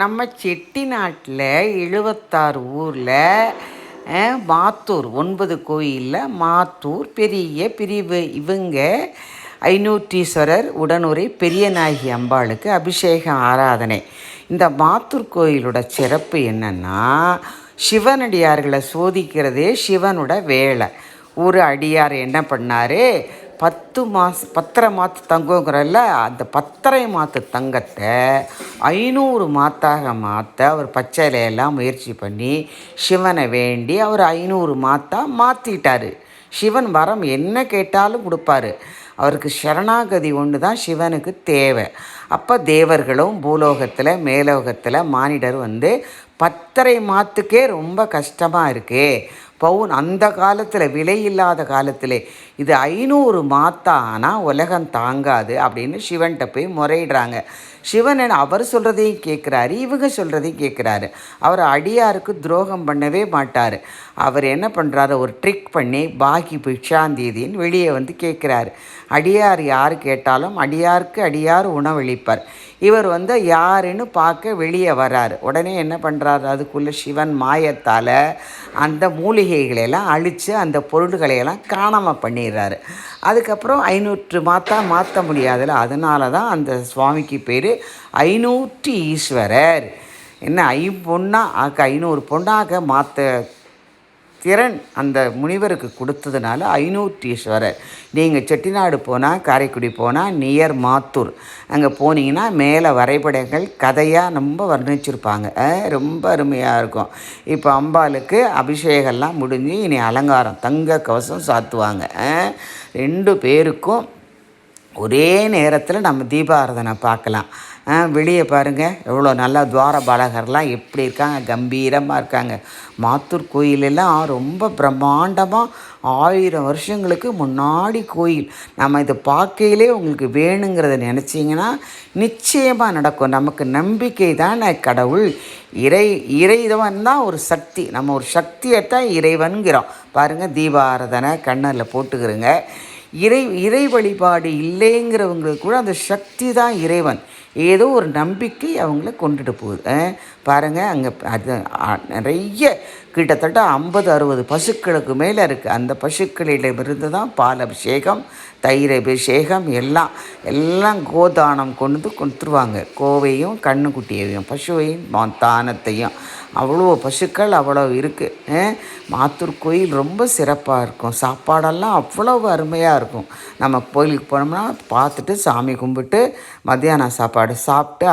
நம்ம செட்டிநாட்டில் எழுபத்தாறு ஊரில் மாத்தூர் ஒன்பது கோயிலில் மாத்தூர் பெரிய பிரிவு இவங்க ஐநூற்றீஸ்வரர் உடனுரை பெரியநாயகி அம்பாளுக்கு அபிஷேகம் ஆராதனை. இந்த மாத்தூர் கோயிலோட சிறப்பு என்னென்னா சிவனடியார்களை சோதிக்கிறதே சிவனோட வேலை. ஒரு அடியார் என்ன பண்ணார்? பத்து மாதம் பத்தரை மாற்று தங்கங்கிறல்ல அந்த பத்தரை மாற்று தங்கத்தை ஐநூறு மாத்தாக மாற்ற அவர் பச்சை இலையெல்லாம் முயற்சி பண்ணி சிவனை வேண்டி அவர் ஐநூறு மாத்தா மாற்றிட்டார் சிவன் வரம் என்ன கேட்டாலும் கொடுப்பாரு. அவருக்கு சரணாகதி ஒன்று தான் சிவனுக்கு தேவை. அப்போ தேவர்களும் பூலோகத்தில் மேலோகத்தில் மானிடர் வந்து பத்தரை மாத்துக்கே ரொம்ப கஷ்டமாக இருக்கே. பவுன் அந்த காலத்தில் விலை இல்லாத காலத்தில் இது ஐநூறு மாத்தா ஆனால் உலகம் தாங்காது அப்படின்னு சிவன்கிட்ட போய் முறையிடுறாங்க. சிவன் அவர் சொல்கிறதையும் கேட்குறாரு இவங்க சொல்கிறதையும் கேட்குறாரு அவர் அடியாருக்கு துரோகம் பண்ணவே மாட்டார். அவர் என்ன பண்ணுறாரு ஒரு ட்ரிக் பண்ணி பாக்கி பிக்ஷாந்தீதின்னு வெளியே வந்து கேட்குறாரு அடியார் யார் கேட்டாலும் அடியாருக்கு அடியார் உணவளிப்பார். இவர் வந்து யாருன்னு பார்க்க வெளியே வராரு. உடனே என்ன பண்ணுறாரு அதுக்குள்ளே சிவன் மாயத்தால் அந்த மூலிகைகளையெல்லாம் அழித்து அந்த பொருள்களையெல்லாம் காணாமல் பண்ணிடுறாரு. அதுக்கப்புறம் ஐநூற்று மாத்தா மாற்ற முடியாதுல்ல அதனால தான் அந்த சுவாமிக்கு பேர் ஐநூற்றி ஈஸ்வரர். என்ன ஐம்பொண்ணாக ஆக்க ஐநூறு பொண்ணாக மாற்ற திறன் அந்த முனிவருக்கு கொடுத்ததுனால ஐநூற்றீஸ்வரர். நீங்கள் செட்டிநாடு போனால் காரைக்குடி போனால் நியர் மாத்தூர். அங்கே போனீங்கன்னா மேலே வரைபடங்கள் கதையாக ரொம்ப வர்ணிச்சிருப்பாங்க. ரொம்ப அருமையாக இருக்கும். இப்போ அம்பாளுக்கு அபிஷேகம்லாம் முடிஞ்சு இனி அலங்காரம் தங்க கவசம் சாத்துவாங்க. ரெண்டு பேருக்கும் ஒரே நேரத்தில் நம்ம தீபாராதனை பார்க்கலாம். வெளியே பாருங்கள் எவ்வளோ நல்லா துவார பாலகர்லாம் எப்படி இருக்காங்க? கம்பீரமாக இருக்காங்க. மாத்தூர் கோயிலெல்லாம் ரொம்ப பிரம்மாண்டமாக ஆயிரம் வருஷங்களுக்கு முன்னாடி கோயில். நம்ம இதை பார்க்கையிலே உங்களுக்கு வேணுங்கிறத நினச்சிங்கன்னா நிச்சயமாக நடக்கும். நமக்கு நம்பிக்கை தான் கடவுள். இறை இறைவன் தான் ஒரு சக்தி. நம்ம ஒரு சக்தியை தான் இறைவன்கிறோம். பாருங்கள் தீபாராதனை கண்ணரில் போட்டுக்கிறோங்க. இறை இறை வழிபாடு இல்லைங்கிறவங்களுக்கு கூட அந்த சக்தி தான் இறைவன். ஏதோ ஒரு நம்பிக்கை அவங்கள கொண்டுட்டு போகுது. பாருங்கள் அங்கே அது நிறைய கிட்டத்தட்ட ஐம்பது அறுபது பசுக்களுக்கு மேலே இருக்குது அந்த பசுக்களிடமிருந்து தான் பால் அபிஷேகம் தயிர் அபிஷேகம் எல்லாம் எல்லாம் கோதானம் கொண்டு கொடுத்துருவாங்க. கோவையும் கண்ணுக்குட்டியையும் பசுவையும் தானத்தையும். அவ்வளோ பசுக்கள் அவ்வளோ இருக்குது மாத்தூர் கோயில் ரொம்ப சிறப்பாக இருக்கும். சாப்பாடெல்லாம் அவ்வளோ அருமையாக இருக்கும். நம்ம கோயிலுக்கு போனோம்னா பார்த்துட்டு சாமி கும்பிட்டு மத்தியானம் சாப்பாடு சாப்பிட்டு